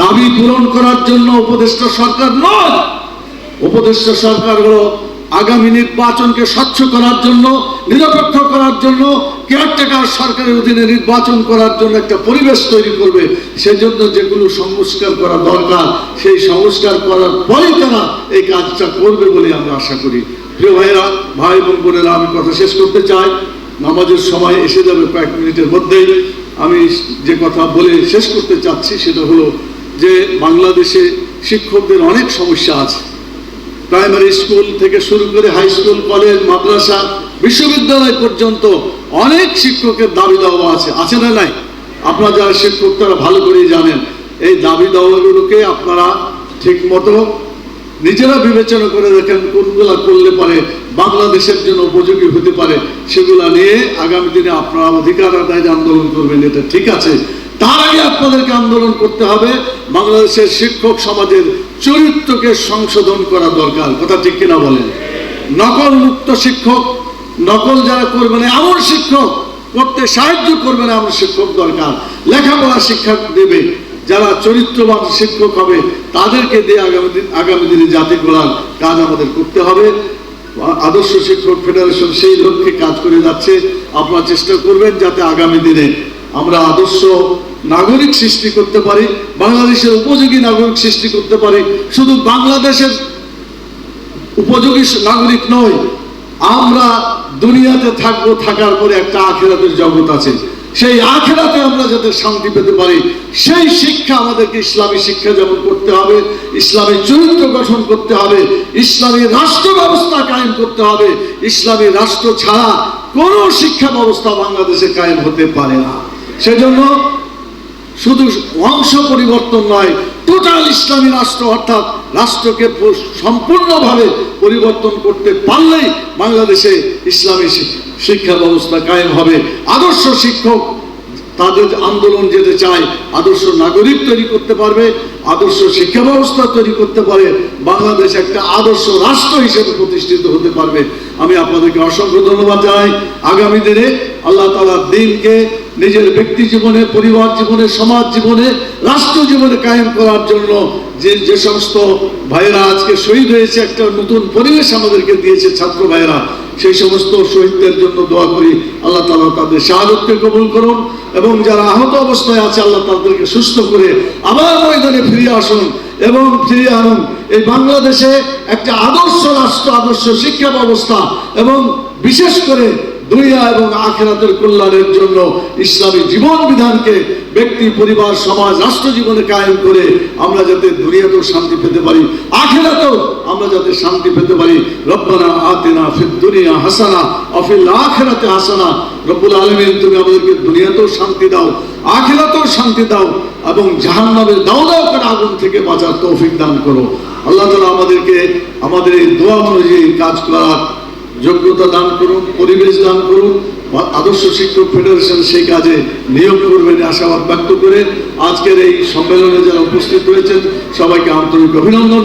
দাবি পূরণ করার জন্য উপদেষ্টা সরকার নয়। উপদেষ্টা সরকার হলো আগামী নির্বাচনকে স্বচ্ছ করার জন্য, নিরপেক্ষ করার জন্য কেয়ারটেকার সরকারের অধীনে নির্বাচন করার জন্য একটা পরিবেশ তৈরি করবে। সেজন্য যেগুলো সংস্কার করা দরকার, সেই সংস্কার করার পরেই তারা এই কাজটা করবে বলে আমরা আশা করি। প্রিয় ভাইরা ভাই এবং বোনেরা, আমি কথা শেষ করতে চাই। নামাজের সময় এসে যাবে কয়েক মিনিটের মধ্যেই। আমি যে কথা বলে শেষ করতে চাচ্ছি সেটা হলো যে বাংলাদেশে শিক্ষকদের অনেক সমস্যা আছে। প্রাইমারি স্কুল থেকে শুরু করে হাই স্কুল, কলেজ, মাদ্রাসা, বিশ্ববিদ্যালয় পর্যন্ত অনেক শিক্ষকের দাবি দাওয়া আছে। আছে না নাই? আপনারা যারা শিক্ষক, তারা ভালো করেই জানেন। এই দাবি দাওয়াগুলোকে আপনারা ঠিক মতো নিজেরা বিবেচনা করে দেখেন কোনগুলা করলে পারে বাংলাদেশের জন্য উপযোগী হতে পারে। সেগুলা নিয়ে আগামী দিনে আপনারা অধিকার আদায় আন্দোলন করবেন, এটা ঠিক আছে। তার আগে আপনাদেরকে আন্দোলন করতে হবে। বাংলাদেশের শিক্ষক সমাজের চরিত্রকে সংশোধন করা দরকার। কথা ঠিক কিনা বলেন? নকল মুক্ত শিক্ষক, নকল যারা করবে না, এমন শিক্ষক করতে সাহায্য করবে না, এমন শিক্ষক দরকার। লেখাপড়া শিক্ষা দেবে, যারা চরিত্রবান শিক্ষক হবে, তাদেরকে দিয়ে আগামী দিন, আগামী দিনে জাতি গড়ার কাজ আমাদের করতে হবে। আদর্শ শিক্ষক ফেডারেশন সেই লক্ষ্যে কাজ করে যাচ্ছে। আপনারা চেষ্টা করবেন যাতে আগামী দিনে আমরা আদর্শ নাগরিক সৃষ্টি করতে পারি, বাংলাদেশের উপযোগী নাগরিক সৃষ্টি করতে পারি। শুধু বাংলাদেশের উপযোগী নাগরিক নয়, আমরা দুনিয়াতে থাকব, থাকার পরে একটা আখেরাতের জগৎ আছে। সেই আখেরাতে আমরা যাতে শান্তি পেতে পারি, সেই শিক্ষা আমাদেরকে ইসলামী শিক্ষা যেমন করতে হবে, ইসলামী চরিত্র গঠন করতে হবে, ইসলামী রাষ্ট্র ব্যবস্থা কায়েম করতে হবে। ইসলামী রাষ্ট্র ছাড়া কোনো শিক্ষা ব্যবস্থা বাংলাদেশে কায়েম হতে পারে না। সেজন্য শুধু অংশ পরিবর্তন নয় টোটাল ইসলামী রাষ্ট্র অর্থাৎ রাষ্ট্রকে সম্পূর্ণভাবে পরিবর্তন করতে পারলেই বাংলাদেশে ইসলামী শিক্ষা ব্যবস্থা কায়েম হবে। আদর্শ শিক্ষক তাদের আন্দোলন যেতে চায়, আদর্শ নাগরিক তৈরি করতে পারবে, আদর্শ শিক্ষা ব্যবস্থা তৈরি করতে পারে, বাংলাদেশ একটা আদর্শ রাষ্ট্র হিসেবে প্রতিষ্ঠিত হতে পারবে। আমি আপনাদেরকে অসংখ্য ধন্যবাদ জানাই। আগামী দিনে আল্লাহ তালা দিনকে নিজের ব্যক্তি জীবনে, পরিবার জীবনে, সমাজ জীবনে, রাষ্ট্র জীবনে কায়েম করার জন্য যে যে সমস্ত ভাইয়েরা আজকে শহীদ হয়েছে, একটা নতুন পরিবেশ আমাদেরকে দিয়েছে ছাত্র ভাইয়েরা, সেই সমস্ত শহীদদের জন্য দোয়া করি, আল্লাহ তালা তাদের শাহাদতকে কবুল করুন এবং যারা আহত অবস্থায় আছে, আল্লাহ তাদেরকে সুস্থ করে আবার ময়দানে ফিরিয়ে আসুন এবং ফিরিয়ে আনুন। এই বাংলাদেশে একটা আদর্শ রাষ্ট্র, আদর্শ শিক্ষা ব্যবস্থা এবং বিশেষ করে দুনিয়া এবং আখেরাতের কল্যাণের জন্য ইসলামী জীবন বিধানকে ব্যক্তি, পরিবার, সমাজ, রাষ্ট্র জীবনে কায়েম করে আমরা যাতে দুনিয়াতেও শান্তি পেতে পারি, আখেরাতেও আমরা যাতে শান্তি পেতে পারি। রব্বানা আতেনা ফিদ দুনিয়া হাসানা অফিল আখেরাতে হাসানা। রব্বুল আলমিন, তুমি আমাদেরকে দুনিয়াতেও শান্তি দাও, আখেরাতেও শান্তি দাও এবং জাহান্নামের দাও দাও করে আগুন থেকে বাঁচার তৌফিক দান করো। আল্লাহ তালা আমাদেরকে, আমাদের এই দোয়া অনুযায়ী কাজ করার যোগ্যতা দান করুন, পরিবেশ দান করুন আদর্শ শিক্ষক ফেডারেশন সেই কাজে নিয়োগ করবেন আশাবাদ ব্যক্ত করে আজকের এই সম্মেলনে যারা উপস্থিত রয়েছেন, সবাইকে আন্তরিক অভিনন্দন